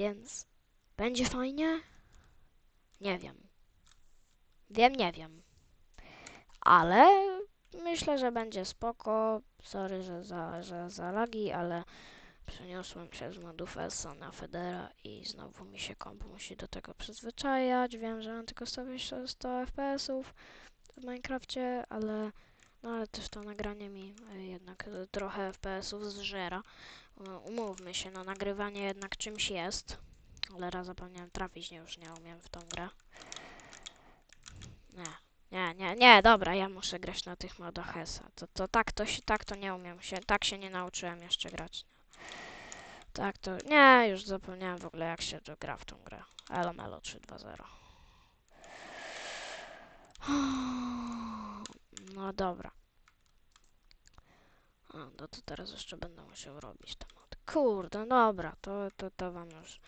Więc będzie fajnie? Nie wiem. Wiem, nie wiem. Ale myślę, że będzie spoko. Sorry, że za, że za lagi, ale przeniosłem się z modów ESO na Federa i znowu mi się komp musi do tego przyzwyczajać. Wiem, że mam tylko 100, 100 FPS-ów w Minecrafcie, ale no ale też to nagranie mi jednak trochę FPS-ów zżera. Y, Umówmy się, no nagrywanie jednak czymś jest. Ale raz zapomniałem trafić, nie już nie umiem w tą grę. Nie, nie, nie, nie, dobra, ja muszę grać na tych modach ESA. To, to tak, to się, tak to nie umiem się, tak się nie nauczyłem jeszcze grać. Tak to, nie, już zapomniałem w ogóle jak się gra w tą grę. Elo Melo 3.2.0. No dobra. A, no to teraz jeszcze będę musiał robić mod. Kurde, dobra, to, to, to wam już,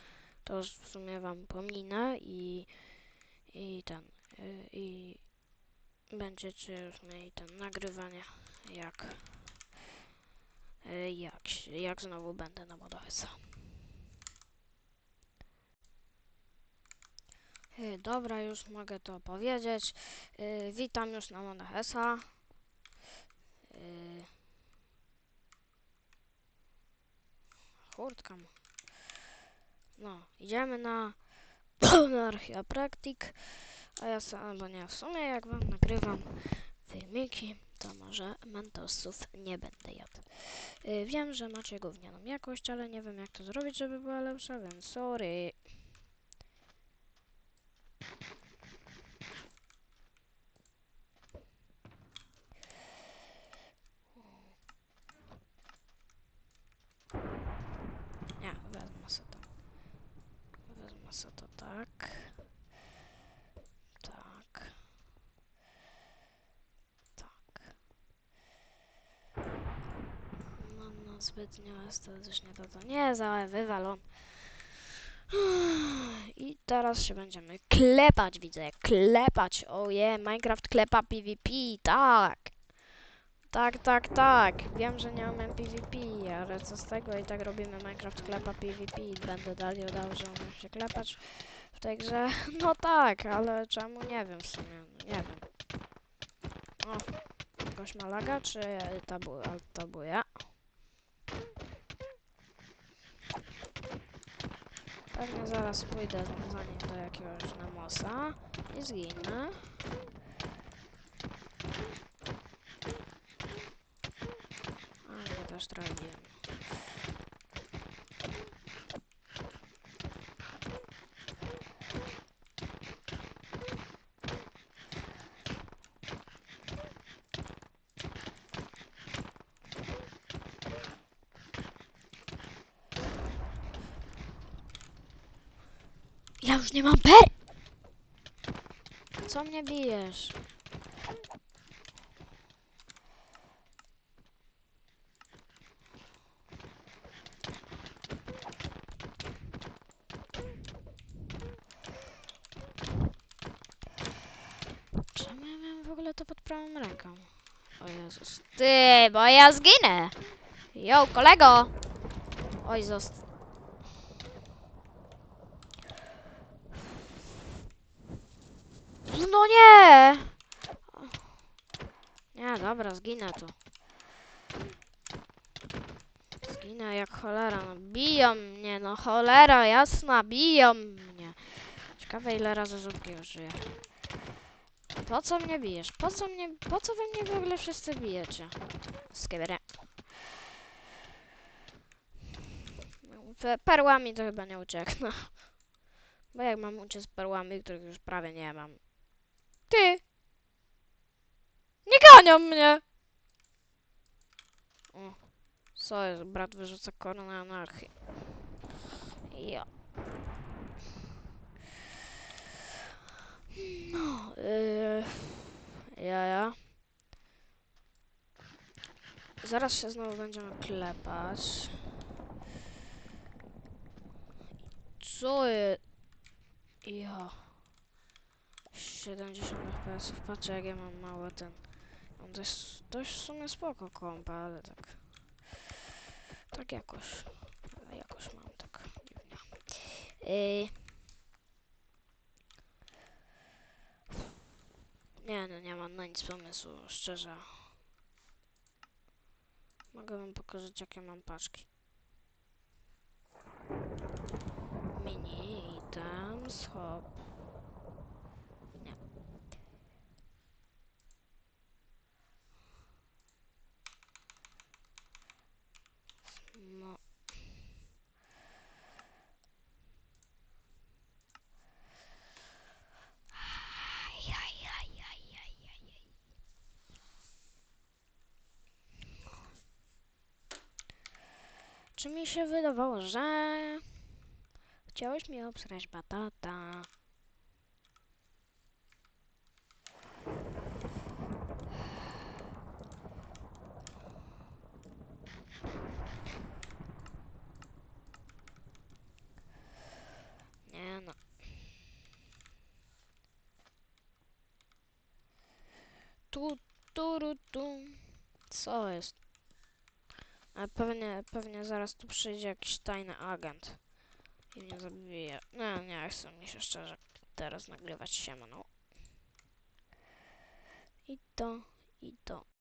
to już w sumie wam pominę i, i ten, y, i będziecie już mieli ten nagrywanie, jak, y, jak, jak znowu będę na modowca. Y, Dobra, już mogę to powiedzieć. Witam już na modach Kurtka. mu. No, idziemy na Monarchia Practic. A ja sam, albo nie, w sumie jak wam nagrywam filmiki, to może mentosów nie będę jadł. Y, wiem, że macie gównianą jakość, ale nie wiem jak to zrobić, żeby była lepsza, więc sorry. Nie, wezmę sobie to. Sobie to tak. Tak. Tak. No, no zbytnio estetycznie to to nie za wywalon. I teraz się będziemy klepać, widzę, klepać. Oje, Minecraft klepa PvP, tak. Tak, tak, tak. Wiem, że nie umiem PvP, ale co z tego i tak robimy Minecraft klepa PvP i będę dalej udał, że umiem się klepać w tej grze. No tak, ale czemu nie wiem w sumie, nie wiem. O, gość ma laga, czy tabu, tabuje? Pewnie zaraz pójdę za nim do jakiegoś namosa i zginę. Trafiłem. Ja już nie mam per! Co mnie bijesz? Czemu ja miałem w ogóle to pod prawą ręką? O Jezus. Ty, bo ja zginę! Yo, kolego! Oj, zost... No nie! Nie, dobra, zginę tu. Zginę jak cholera, no biją mnie, no cholera jasna, biją mnie. Ciekawe ile razy zupki użyję. Po co mnie bijesz? Po co mnie, po co we mnie w ogóle wszyscy bijecie? Skibere. Pe- Perłami to chyba nie ucieknę. Bo jak mam uciec perłami, których już prawie nie mam. Ty! Nie ganią mnie! O, co jest? Brat wyrzuca koronę anarchii. Ja. No, yy, ja, ja. Zaraz się znowu będziemy klepać. Co jest? Ja. 70 FPS. Patrzę jak ja mam mały ten. On dość, dość w sumie spoko kompa, ale tak. Tak jakoś. Ale jakoś mam tak. Yy... Nie no, nie mam na nic pomysłu, szczerze. Mogę wam pokazać jakie mam paczki. Mini, items, hop. Nie. No. Czy mi się wydawało, że chciałeś mi obsrać batata? Nie no. Tu, tu, tu. Co jest? A pewnie, pewnie zaraz tu przyjdzie jakiś tajny agent i mnie zabije. No, nie chcę mi się szczerze teraz nagrywać się, no. I to, i to.